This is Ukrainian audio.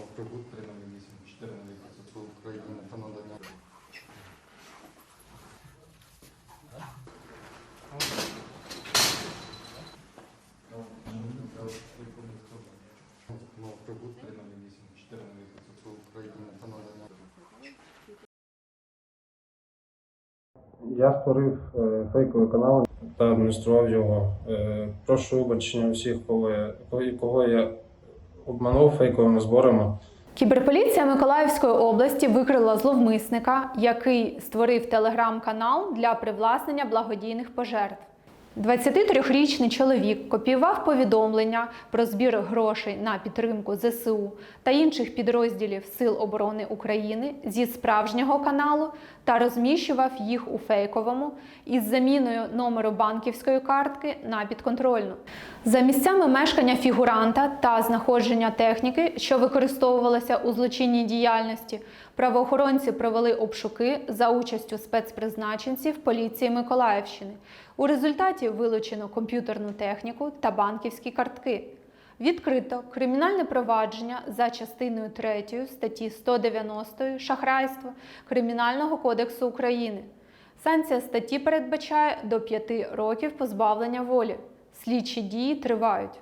прибут 308, 4 КСУ України та надання. Мов прибут 308, 4 КСУ України та надання. Я створив е, фейковий канал та адміністрував його. Е, прошу вибачення усіх, кого я, кого я обманув фейковими зборами. Кіберполіція Миколаївської області викрила зловмисника, який створив телеграм-канал для привласнення благодійних пожертв. 23-річний чоловік копіював повідомлення про збір грошей на підтримку ЗСУ та інших підрозділів Сил оборони України зі справжнього каналу та розміщував їх у фейковому із заміною номеру банківської картки на підконтрольну. За місцями мешкання фігуранта та знаходження техніки, що використовувалася у злочинній діяльності, правоохоронці провели обшуки за участю спецпризначенців поліції Миколаївщини. У результаті вилучено комп'ютерну техніку та банківські картки. Відкрито кримінальне провадження за частиною 3 статті 190 шахрайство Кримінального кодексу України. Санкція статті передбачає до 5 років позбавлення волі. Слідчі дії тривають.